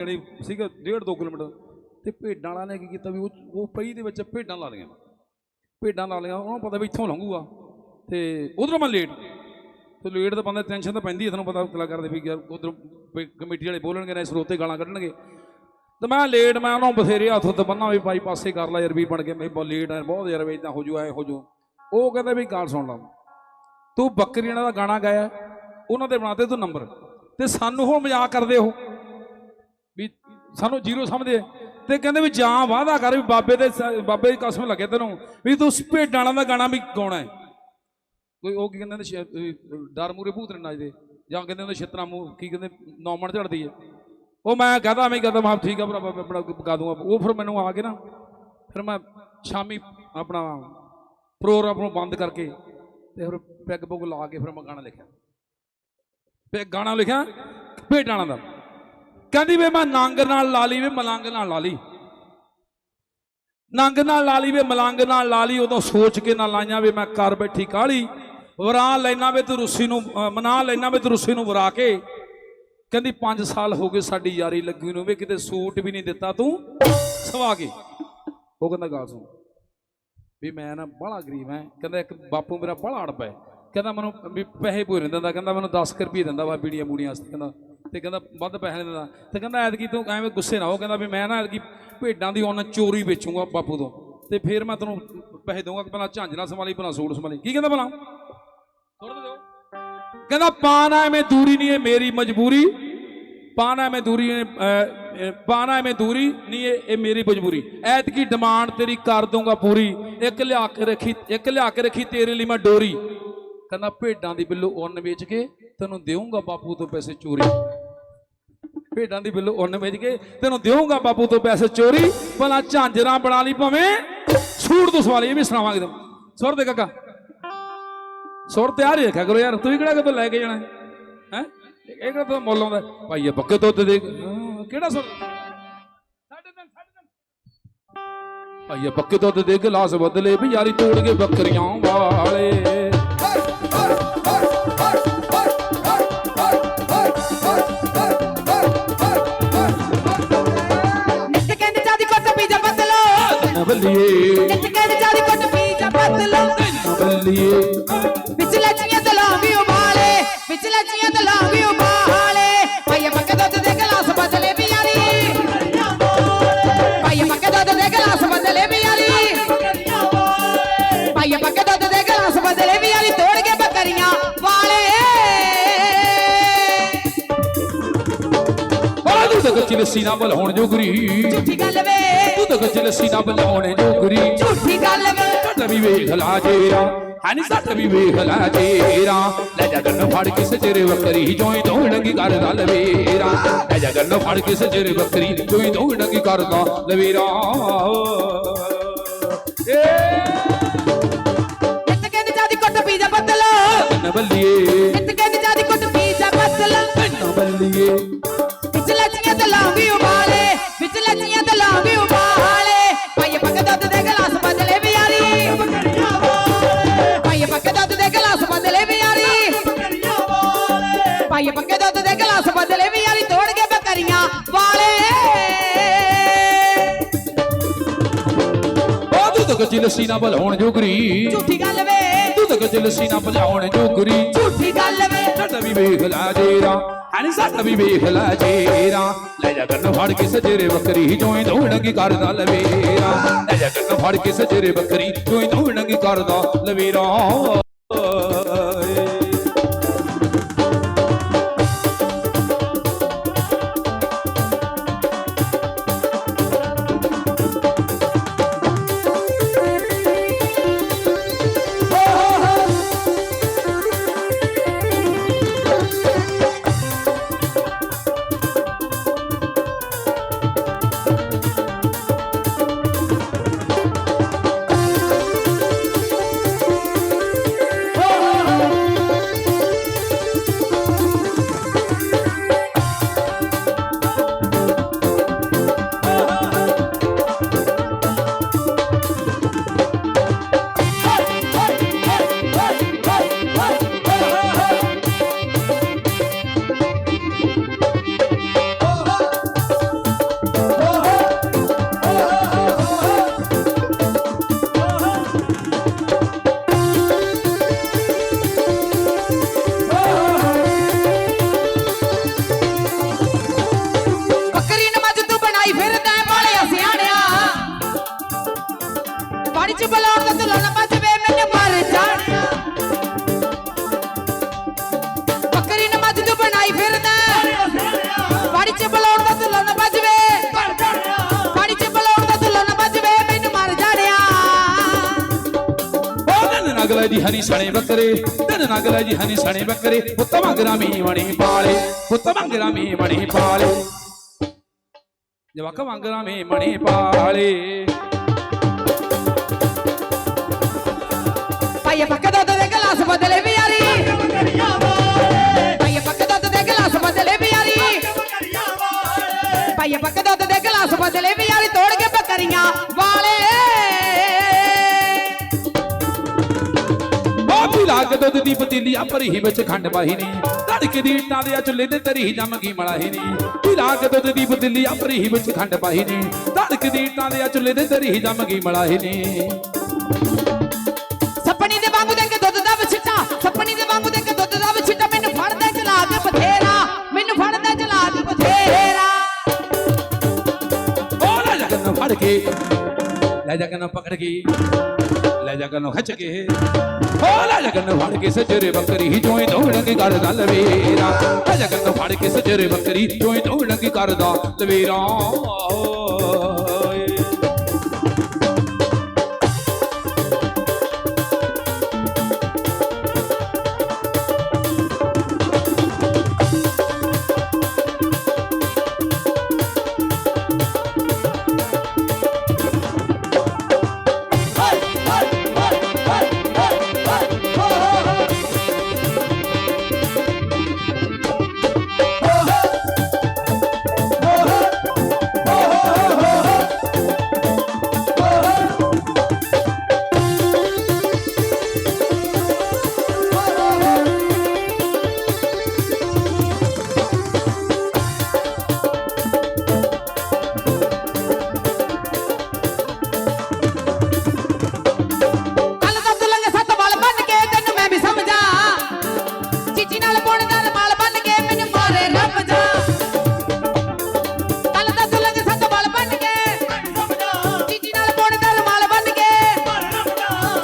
ਜਿਹੜੀ ਸੀਗਾ 1.5 2 ਕਿਲੋਮੀਟਰ ਤੇ ਭੇਡਾਂ ਵਾਲਿਆਂ ਨੇ ਕੀ ਕੀਤਾ ਵੀ ਉਹ ਉਹ ਪਈ ਦੇ ਵਿੱਚ ਭੇਡਾਂ ਲਾ ਲਈਆਂ। ਭੇਡਾਂ ਲਾ ਲਈਆਂ, ਉਹਨਾਂ ਨੂੰ ਪਤਾ ਵੀ ਇੱਥੋਂ ਲੰਘੂਗਾ ਤੇ ਉਧਰੋਂ ਮੈਂ ਲੇਟ ਤੇ ਲੇਟ ਤਾਂ ਬੰਦੇ ਟੈਨਸ਼ਨ ਤਾਂ ਪੈਂਦੀ ਹੈ ਤੁਹਾਨੂੰ ਪਤਾ ਕਲਾਕਾਰ ਦੇ ਵੀ ਉਧਰ ਕਮੇਟੀ ਵਾਲੇ ਬੋਲਣਗੇ ਨਾ ਸਰੋਤੇ ਗਾਲਾਂ ਕੱਢਣਗੇ। ਤੇ ਮੈਂ ਲੇਟ ਮੈਂ ਉਹਨਾਂ ਨੂੰ ਬਥੇਰੇ ਹੱਥ ਉੱਤੇ ਬੰਨਾ ਵੀ ਬਾਈ ਪਾਸੇ ਕਰ ਲਾ ਯਾਰ ਵੀ ਬਣ ਕੇ ਮੈਂ ਬਹੁਤ ਲੇਟ ਆ ਬਹੁਤ ਯਾਰ ਵੀ ਇਦਾਂ ਹੋ ਜੂ, ਐ ਹੋ ਜੂ। ਉਹ ਕਹਿੰਦੇ ਵੀ ਗਾਲ ਸੁਣ ਲਾ। ਤੂੰ ਬੱਕਰੀਆਂ ਦਾ ਗਾਣਾ ਗਾਇਆ, ਉਹਨਾਂ ਦੇ ਬਣਾਤੇ ਤੂੰ ਨੰਬਰ ਤੇ ਸਾਨੂੰ ਉਹ ਮਜ਼ਾਕ ਕਰਦੇ ਉਹ ਵੀ ਸਾਨੂੰ ਜ਼ੀਰੋ ਸਮਝਦੇ ਤੇ ਕਹਿੰਦੇ ਵੀ ਜਾਂ ਵਾਅਦਾ ਕਰ ਵੀ ਬਾਬੇ ਦੇ ਬਾਬੇ ਦੀ ਕਸਮ ਲੱਗੇ ਤੈਨੂੰ, ਵੀ ਤੂੰ ਭੇਡਾਂ ਵਾਲਾ ਦਾ ਗਾਣਾ ਵੀ ਗਾਉਣਾ ਹੈ। ਕੋਈ ਉਹ ਕੀ ਕਹਿੰਦੇ ਨੇ ਡਰ ਮੂਰੇ ਭੂਤ ਨੇ ਨੱਚਦੇ ਜਾਂ ਕਹਿੰਦੇ ਨੇ ਛਿੱਤਰਾ ਮੂੰਹ, ਕੀ ਕਹਿੰਦੇ, ਨੌਮਣ ਝੜਦੀ ਹੈ। ਉਹ ਮੈਂ ਕਹਦਾ ਮੈਂ ਕਹਦਾ, ਮੈਂ ਠੀਕ ਆ ਭਰਾ, ਮੈਂ ਆਪਣਾ ਗਾ ਦੂੰਗਾ। ਉਹ ਫਿਰ ਮੈਨੂੰ ਆ ਕੇ ਨਾ, ਫਿਰ ਮੈਂ ਸ਼ਾਮੀ ਆਪਣਾ ਪ੍ਰੋਗਰਾਮ ਨੂੰ ਬੰਦ ਕਰਕੇ ਤੇ ਫਿਰ ਪੈਗ ਪੁਗ ਲਾ ਕੇ ਫਿਰ ਮੈਂ ਗਾਣਾ ਲਿਖਿਆ। ਤੇ ਗਾਣਾ ਲਿਖਿਆ, ਭੇਡਾਂ ਵਾਲਾ ਦਾ। ਕਹਿੰਦੀ ਵੇ ਮੈਂ ਨੰਗ ਨਾਲ ਲਾ ਲਈ ਵੇ, ਮਲੰਗ ਨਾਲ ਲਾ ਲਈ। ਨੰਗ ਨਾਲ ਲਾ ਲਈ ਵੇ, ਮਲੰਗ ਨਾਲ ਲਾ ਲਈ, ਉਦੋਂ ਸੋਚ ਕੇ ਨਾ ਲਾਈਆਂ ਵੇ, ਮੈਂ ਕਰ ਬੈਠੀ ਕਾਲੀ ਵਰਾ ਲੈਣਾ ਵੇ ਤੂੰ ਰੁੱਸੀ ਨੂੰ ਮਨਾ ਲੈਣਾ ਵੇ ਤੂੰ ਰੁੱਸੀ ਨੂੰ ਵਰਾ ਕੇ। ਕਹਿੰਦੀ 5 ਸਾਲ ਹੋ ਗਏ ਸਾਡੀ ਯਾਰੀ ਲੱਗੀ ਨੂੰ, ਵੇ ਕਿਤੇ ਸੂਟ ਵੀ ਨਹੀਂ ਦਿੱਤਾ ਤੂੰ। ਸਵਾ ਕੇ। ਉਹ ਕਹਿੰਦਾ ਗੱਲ ਸੁਣ। ਵੀ ਮੈਂ ਨਾ ਬੜਾ ਗਰੀਬ ਐ। ਕਹਿੰਦਾ ਇੱਕ ਬਾਪੂ ਮੇਰਾ ਬੜਾ ਅੜ ਪਿਆ ਕਹਿੰਦਾ ਮੈਨੂੰ ਵੀ ਪੈਸੇ ਪੂਰੇ ਦਿੰਦਾ, ਕਹਿੰਦਾ ਮੈਨੂੰ 10 ਕੁ ਰੁਪਏ ਦਿੰਦਾ ਵਾ ਬੀੜੀਆਂ ਬੂੜੀਆਂ ਵਾਸਤੇ। ਕਹਿੰਦਾ ਤੇ ਕਹਿੰਦਾ ਵੱਧ ਪੈਸੇ ਨਹੀਂ ਦਿੰਦਾ। ਤੇ ਕਹਿੰਦਾ ਐਤਕੀ ਤੂੰ ਐਵੇਂ ਗੁੱਸੇ ਨਾ ਹੋ ਕਹਿੰਦਾ ਵੀ ਮੈਂ ਨਾ ਐਤਕੀ ਭੇਡਾਂ ਦੀ ਉਹਨਾਂ ਚੋਰੀ ਵੇਚੂੰਗਾ ਬਾਪੂ ਤੋਂ। ਤੇ ਫਿਰ ਮੈਂ ਤੈਨੂੰ ਪੈਸੇ ਦਊਂਗਾ ਕਿ ਪਹਿਲਾਂ ਝਾਂਜਣਾ ਸੰਭਾਲੀ ਪਹਿਲਾਂ ਸੂਟ ਸੰਭਾਲੀ। ਕੀ ਕਹਿੰਦਾ ਭਲਾ? ਸੁਣ ਦਿਓ। ਕਹਿੰਦਾ ਪਾਣਾ ਐਵੇਂ ਦੂਰੀ ਨਹੀਂ ਇਹ ਮੇਰੀ ਮਜਬੂਰੀ। ਪਾਣਾ ਐਵੇਂ ਦੂਰੀ ਪਾਣਾ ਐਵੇਂ ਦੂਰੀ ਨਹੀਂ ਇਹ ਇਹ ਮੇਰੀ ਮਜਬੂਰੀ। ਐਤਕੀ ਡਿਮਾਂਡ ਤੇਰੀ ਕਰ ਦੂੰਗਾ ਪੂਰੀ। ਇੱਕ ਲਿਆ ਕੇ ਰੱਖੀ ਇੱਕ ਲਿਆ ਕੇ ਰੱਖੀ ਤੇਰੇ ਲਈ ਮੈਂ ਡੋਰੀ। ਕਹਿੰਦਾ ਭੇਡਾਂ ਦੀ ਬਿੱਲੋ ਉੱਨ ਵੇਚ ਕੇ ਤੈਨੂੰ ਦੇਵਾਂਗਾ ਬਾਪੂ ਤੋਂ ਪੈਸੇ ਚੋਰੀ। ਭੇਡਾਂ ਦੀ ਬਿੱਲੋ ਉੱਨ ਵੇਚ ਕੇ ਤੈਨੂੰ ਦੇਵਾਂਗਾ ਬਾਪੂ ਤੋਂ ਪੈਸੇ ਚੋਰੀ, ਭਲਾ ਝਾਂਜਰਾਂ ਬਣਾ ਲਈ ਭਾਵੇਂ ਸੂਟ ਤੋਂ ਸਵਾਲੀ ਇਹ ਵੀ ਸੁਣਾਵਾਂਗੇ ਤੈਨੂੰ। ਸੁਰ ਦੇ ਕਾਕਾ। ਸੁਰ ਤਿਆਰ ਹੀ ਰੱਖਿਆ ਕਰੋ ਯਾਰ, ਤੂੰ ਕਿਹੜਾ ਕਿਤੋਂ ਲੈ ਕੇ ਜਾਣਾ ਹੈ? ਇਹ ਕਿਹੜਾ ਤੂੰ ਮੁੱਲ ਆਉਂਦਾ ਭਾਈ ਇਹ ਪੱਕੇ ਦੁੱਧ ਦੇ ਕਿਹੜਾ ਸੁਰ? ਸਾਢੇ ਤਿੰਨ ਸਾਢੇ ਤਿੰਨ ਭਾਈ ਇਹ ਪੱਕੇ ਦੁੱਧ ਦੇ ਗਲਾਸ ਬਦਲੇ, ਵੀ ਯਾਰੀ ਤੋੜ ਕੇ ਬੱਕਰੀਆਂ ਵਾਲੇ। ਨਿੱਤ ਬੱਲੀਏ। ਨਿੱਤ ਕਹਿੰਦੇ ਜਾਦੀ ਕੁੱਟ ਪੀਜਾ ਬਦਲੋ ਨਾ। ਬੱਲੀਏ। ਵਿੱਚ ਲੱਚੀਆਂ ਤੇ ਲਾਂਗੀ ਉਬਾਲੇ ਵਿੱਚ ਲੱਚੀਆਂ ਤੇ ਲਾਂਗੀ ਉਬਾਲੇ। ਭਾਈ ਪੱਕੇ ਦੁੱਧ ਦੇ ਗਲਾਸ ਬਦਲੇ ਯਾਰੀ ਭਾਈ ਪੱਕੇ ਦੁੱਧ ਦੇ ਗਲਾਸ ਬਦਲੇ ਯਾਰੀ ਭਾਈ ਪੱਕੇ ਦੁੱਧ ਦੇ ਗਲਾਸ ਬਦਲੇ ਯਾਰੀ ਤੋੜ ਕੇ ਬੱਕਰੀਆਂ ਵਾਲੇ। ਆ ਤੂੰ ਤਾਂ ਕੱਚੀ ਲੱਸੀ ਨਾ ਬਲਾਉਣ ਜੋਗਰੀ ਝੂਠੀ ਗੱਲ ਵੇ। ਤੂੰ ਤਾਂ ਕੱਚੀ ਲੱਸੀ ਨਾ ਬਲਾਉਣ ਜੋਗਰੀ ਝੂਠੀ ਗੱਲ ਵੇ ਸੱਟ ਵੀ ਵੇਖ ਲਾ ਜੇਰਾ ਹਾਨੀ ਸੱਟ ਵੀ ਵੇਖ ਲਾ ਜੇਰਾ ਲੈ ਜਾ ਗੰਨ ਫੜ ਕੇ ਸਜਰੇ ਬੱਕਰੀ ਜੋਈ ਦੋੜੰਗੀ ਕਰਦਾ ਲਵੇਰਾ ਲੈ ਜਾ ਗੰਨ ਫੜ ਕੇ ਸਜਰੇ ਬੱਕਰੀ ਜੋਈ ਦੋੜੰਗੀ ਕਰਦਾ ਲਵੇਰਾ ਏ ਨਿੱਤ ਕਹਿੰਦੇ ਜਾਦੀ ਕੁੱਟ ਪੀਜਾ ਬਦਲੋ ਕੰਨ ਬੱਲੀਏ ਨਿੱਤ ਕਹਿੰਦੇ ਜਾਦੀ ਕੁੱਟ ਪੀਜਾ ਬਦਲੋ ਕੰਨ ਬੱਲੀਏ ਵਿੱਚ ਲੱਚੀਆਂ ਤੇ ਲਾਂਗੀ ਉਹ ਤੂੰ ਤਾਂ ਕੱਚੀ ਲੱਸੀ ਨਾ ਬਲਾਉਣ ਜੋਗਰੀ। ਝੂਠੀ ਗੱਲ ਵੇ। ਤੂੰ ਤਾਂ ਕੱਚੀ ਲੱਸੀ ਨਾ ਬਲਾਉਣ ਜੋਗਰੀ। ਝੂਠੀ ਗੱਲ ਵੇ। ਸੱਟ ਵੀ ਵੇਖ ਲਾ ਜੇਰਾ। ਹਾਨੀ ਸੱਟ ਵੀ ਵੇਖ ਲਾ ਜੇਰਾ। ਲੈ ਜਾ ਕੰਨ ਫੜ ਕੇ ਸਜਰੇ ਬੱਕਰੀ ਜੋਈ ਦੋੜੰਗੀ ਕਰਦਾ ਲਵੇਰਾ। ਲੈ ਜਾ ਕੰਨ ਫੜ ਕੇ ਸਜਰੇ ਬੱਕਰੀ ਜੋਈ ਦੋੜੰਗੀ ਕਰਦਾ ਲਵੇਰਾ। ਵਿੱਚ ਹਨੀ ਸਣੇ ਬੱਕਰੇ ਤਨ ਨਗਲੇ ਦੀ ਹਨੀ ਸਣੇ ਬੱਕਰੇ। ਪੁੱਤ ਮੰਗਰਾ ਮੀ ਵਣੀ ਪਾਲੇ, ਪੁੱਤ ਮੰਗਰਾ ਮੀ ਵਣੀ ਪਾਲੇ। ਜਵਾਕ ਮੰਗਰਾ ਮੀ ਮਣੀ ਪਾਲੇ। ਭਾਈ ਪੱਕੇ ਦੁੱਧ ਦੇ ਗਲਾਸ ਬਦਲੇ ਵੀ ਯਾਰੀ ਭਾਈ ਪੱਕੇ ਦੁੱਧ ਦੇ ਗਲਾਸ ਬਦਲੇ ਵੀ ਯਾਰੀ ਭਾਈ ਪੱਕੇ ਦੁੱਧ ਦੇ ਗਲਾਸ ਬਾਪੀ ਲਾਗ ਦੁੱਧ ਦੀ ਪਤੀਲੀ ਆਪਰ ਵਿੱਚ ਖੰਡ ਪਾਹੀ ਨੀ। ਧੜਕੇ ਦੀ ਇੱਟਾਂ ਦੇ ਚੁੱਲ੍ਹੇ ਤੇ ਤਰੀ ਜੰਮ ਗਈ ਮਲਾਹੀ ਨੀ। ਪੀ ਲਾਗ ਦੁੱਧ ਦੀ ਪਤੀਲੀ ਆਪਰ ਵਿੱਚ ਖੰਡ ਪਾਹੀ ਨੀ। ਧੜਕੇ ਦੀ ਇੱਟਾਂ ਦੇ ਚੁੱਲ੍ਹੇ ਤੇ ਤਰੀ ਜੰਮ ਗਈ ਮਲਾਹੀ ਨੀ। ਲੈ ਜਾ ਕੰਨ ਫੜ ਕੇ ਲੈ ਜਾ ਕੰਨ ਪਕੜ ਕੇ। ਲੈ ਜਾ ਕੰਨ ਖਿੱਚ ਕੇ। ਉਹ ਲੈ ਜਾ ਕੰਨ ਫੜ ਕੇ ਸਜਰੇ ਬੱਕਰੀ ਹੀ ਜੋਈ ਦੌੜਾਂਗੇ ਕਰਦਾ ਲਵੇਰਾ। ਲੈ ਜਾ ਕੰਨ ਫੜ ਕੇ ਸਜਰੇ ਬੱਕਰੀ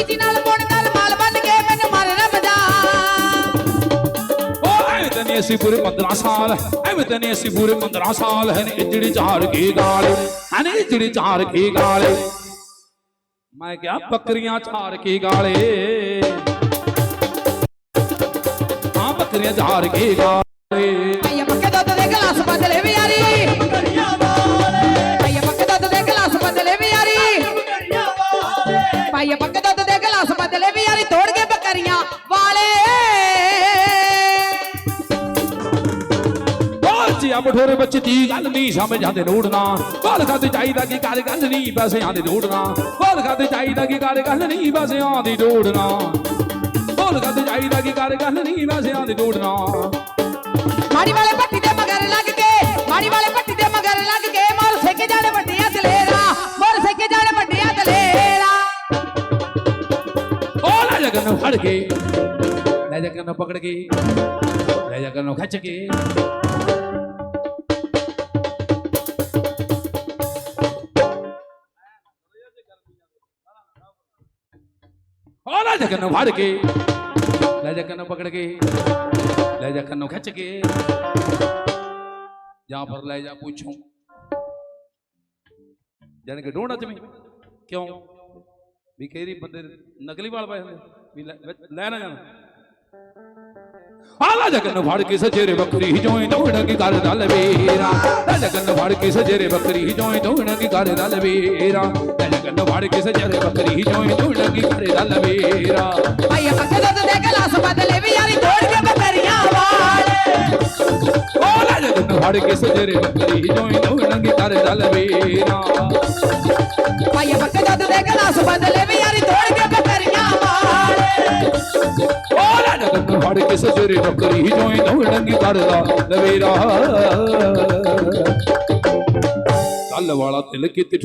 ਚੀਚੀ ਨਾਲ ਪੁਣ ਦਾ ਰਮਾਲ ਬੰਨ ਕੇ ਮੈਨੂੰ ਮਾਰੇ ਰੱਬ ਜਾ ਓ ਐਵੇਂ ਤਾਂ ਨਹੀਂ ਅਸੀਂ ਪੂਰੇ 15 ਸਾਲ ਐਵੇਂ ਤਾਂ ਨਹੀਂ ਅਸੀਂ ਪੂਰੇ 15 ਸਾਲ ਹਨ ਇਜੜੀ ਚਾਰ ਕੀ ਗਾਲ ਹਨ ਇਜੜੀ ਚਾਰ ਕੀ ਗਾਲ। ਮੈਂ ਕਿਹਾ ਬੱਕਰੀਆਂ ਚਾਰ ਕੀ ਗਾਲੇ। ਹਾਂ ਬੱਕਰੀਆਂ ਚਾਰ ਕੀ ਗਾਲੇ। ਆਇਆ ਪੱਕੇ ਦੁੱਧ ਦੇ ਗਲਾਸ ਬਦਲੇ ਵੀ ਯਾਰੀ ਆਇਆ ਪੱਕੇ ਦੁੱਧ ਦੇ ਗਲਾਸ ਬਦਲੇ ਵੀ ਯਾਰੀ ਪਾਈਆ ਪੱਕੇ ਦੁੱਧ ਦੇ ਗਲਾਸ ਬਦਲੇ ਵੀ ਯਾਰੀ ਤੋੜ ਕੇ ਬੱਕਰੀਆਂ ਵਾਲੇ। ਜੀ ਆ ਬਠੋਰੇ ਬੱਚੇ ਦੀ ਗੱਲ ਨਹੀਂ ਸਮਝ ਆਂਦੇ ਨੋੜਨਾ ਬਾਲ ਖਾਤੇ ਚਾਹੀਦਾ ਕੀ ਕਰ ਗੱਲ ਨਹੀਂ ਪੈਸਿਆਂ ਦੀ ਢੋੜਨਾ ਬਾਲ ਖਾਤੇ ਚਾਹੀਦਾ ਕੀ ਕਰ ਗੱਲ ਨਹੀਂ ਪੈਸਿਆਂ ਦੀ ਢੋੜਨਾ ਬਾਲ ਖਾਤੇ ਚਾਹੀਦਾ ਕੀ ਕਰ ਗੱਲ ਨਹੀਂ ਪੈਸਿਆਂ ਦੀ ਢੋੜਨਾ ਮਾੜੀ ਵਾਲੇ ਪੱਟੀ ਦੇ ਮਗਰ ਲੱਗ ਕੇ ਮਾੜੀ ਵਾਲੇ ਪੱਟੀ ਦੇ ਮਗਰ ਲੱਗ ਕੇ ਮਾਰ ਸਿੱਕੇ ਜਾਣੇ ਲੈ ਜਾ ਕੰਨ ਫੜ ਕੇ, ਲੈ ਜਾ ਕੰਨ ਪਕੜ ਕੇ। ਲੈ ਜਾ ਕੰਨ ਖਿੱਚ ਕੇ ਉਹ ਲੈ ਜਾ ਕੰਨ ਫੜ ਕੇ, ਲੈ ਜਾ ਕੰਨ ਪਕੜ ਕੇ। ਲੈ ਪੁੱਛੋ। ਜਾਨ ਕਿ ਢੋਣਾ ਚ ਵੀ ਕਿਉਂ? ਵੀ ਕਈ ਬੰਦੇ ਨਕਲੀ ਵਾਲ ਪਾਏ ਹੁੰਦੇ? ਵੀ ਲੈ- ਨਾ ਜਾਣ। ਆਲਾ ਜਗਨ ਫੜ ਕੇ ਸਜੇਰੇ ਬੱਕਰੀ ਜੋਈ ਦੌੜਨ ਕੀ ਕਰਦਾ ਲਵੇਰਾ। ਲੈ ਜਗਨ ਫੜ ਕੇ ਸਜੇਰੇ ਬੱਕਰੀ ਜੋਈ ਦੌੜਨ ਕੀ ਕਰਦਾ ਲਵੇਰਾ। ਲੈ ਜਗਨ ਫੜ ਕੇ ਸਜੇਰੇ ਬੱਕਰੀ ਜੋਈ ਦੌੜਨ ਕੀ ਕਰਦਾ ਲਵੇਰਾ। ਪਾਈਆ ਪੱਕੇ ਦੁੱਧ ਦੇ ਗਲਾਸ ਬਦਲੇ ਵੀ ਯਾਰੀ ਤੋੜ ਕੇ ਬੱਕਰੀਆਂ ਵਾਲੇ। ਉਹ ਲੈ ਜਗਨ ਫੜ ਕੇ ਸਜੇਰੇ ਬੱਕਰੀ ਜੋਈ ਦੌੜਨ ਕੀ ਕਰਦਾ ਲਵੇਰਾ। ਪਾਈਆ ਪੱਕੇ ਦੁੱਧ ਦੇ ਗਲਾਸ ਬਦਲੇ ਵੀ ਯਾਰੀ ਤੋੜ ਕੇ ਉਹ ਲੈ ਫੜ ਕੇ ਸਜੇਰੇ ਬੱਕਰੀ ਜੋਈ ਦੌੜਨ ਕੀ ਕਰਦਾ ਲਵੇਰਾ ਕੱਲ ਵਾਲਾ ਤਿਲ ਕਿਤੇ